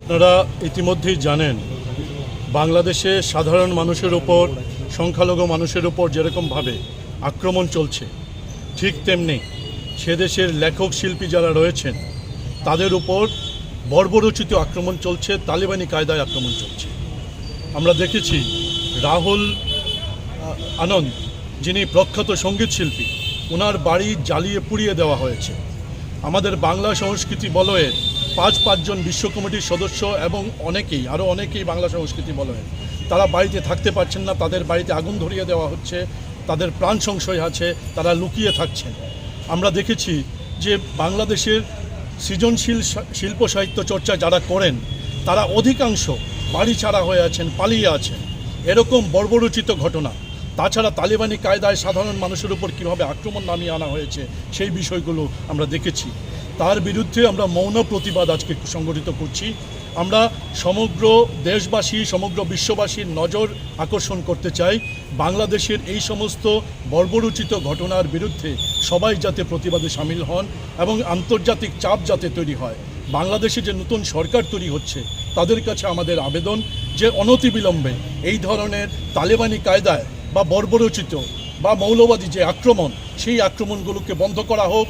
আপনারা ইতিমধ্যেই জানেন, বাংলাদেশে সাধারণ মানুষের ওপর সংখ্যালঘু মানুষের উপর যেরকমভাবে আক্রমণ চলছে, ঠিক তেমনি সেদেশের লেখক শিল্পী যারা রয়েছেন, তাদের উপর বর্বরচিত আক্রমণ চলছে, তালেবানি কায়দায় আক্রমণ চলছে। আমরা দেখেছি রাহুল আনন্দ, যিনি প্রখ্যাত সংগীত শিল্পী ওনার বাড়ি জ্বালিয়ে পুড়িয়ে দেওয়া হয়েছে। আমাদের বাংলা সংস্কৃতি বলয়ের পাঁচ পাঁচজন বিশ্ব কমিটির সদস্য এবং অনেকেই, আরও অনেকেই বাংলা সংস্কৃতি বলয়ের। তারা বাড়িতে থাকতে পারছেন না, তাদের বাড়িতে আগুন ধরিয়ে দেওয়া হচ্ছে, তাদের প্রাণ সংশয় আছে, তারা লুকিয়ে থাকছেন। আমরা দেখেছি যে বাংলাদেশের সৃজনশীল শিল্প সাহিত্য চর্চা যারা করেন, তারা অধিকাংশ বাড়ি ছাড়া হয়ে আছেন, পালিয়ে আছেন। এরকম বর্বরচিত ঘটনা। তাছাড়া তালিবানি কায়দায় সাধারণ মানুষের উপর কীভাবে আক্রমণ নামিয়ে আনা হয়েছে, সেই বিষয়গুলো আমরা দেখেছি। তার বিরুদ্ধে আমরা মৌন প্রতিবাদ আজকে সংগঠিত করছি। আমরা সমগ্র দেশবাসী, সমগ্র বিশ্ববাসীর নজর আকর্ষণ করতে চাই। বাংলাদেশের এই সমস্ত বর্বরচিত ঘটনার বিরুদ্ধে সবাই যাতে প্রতিবাদে সামিল হন এবং আন্তর্জাতিক চাপ যাতে তৈরি হয়। বাংলাদেশে যে নতুন সরকার তৈরি হচ্ছে, তাদের কাছে আমাদের আবেদন যে অনতিবিলম্বে এই ধরনের তালেবানি কায়দায় বা বর্বরচিত বা মৌলবাদী যে আক্রমণ সেই আক্রমণগুলোকে বন্ধ করা হোক।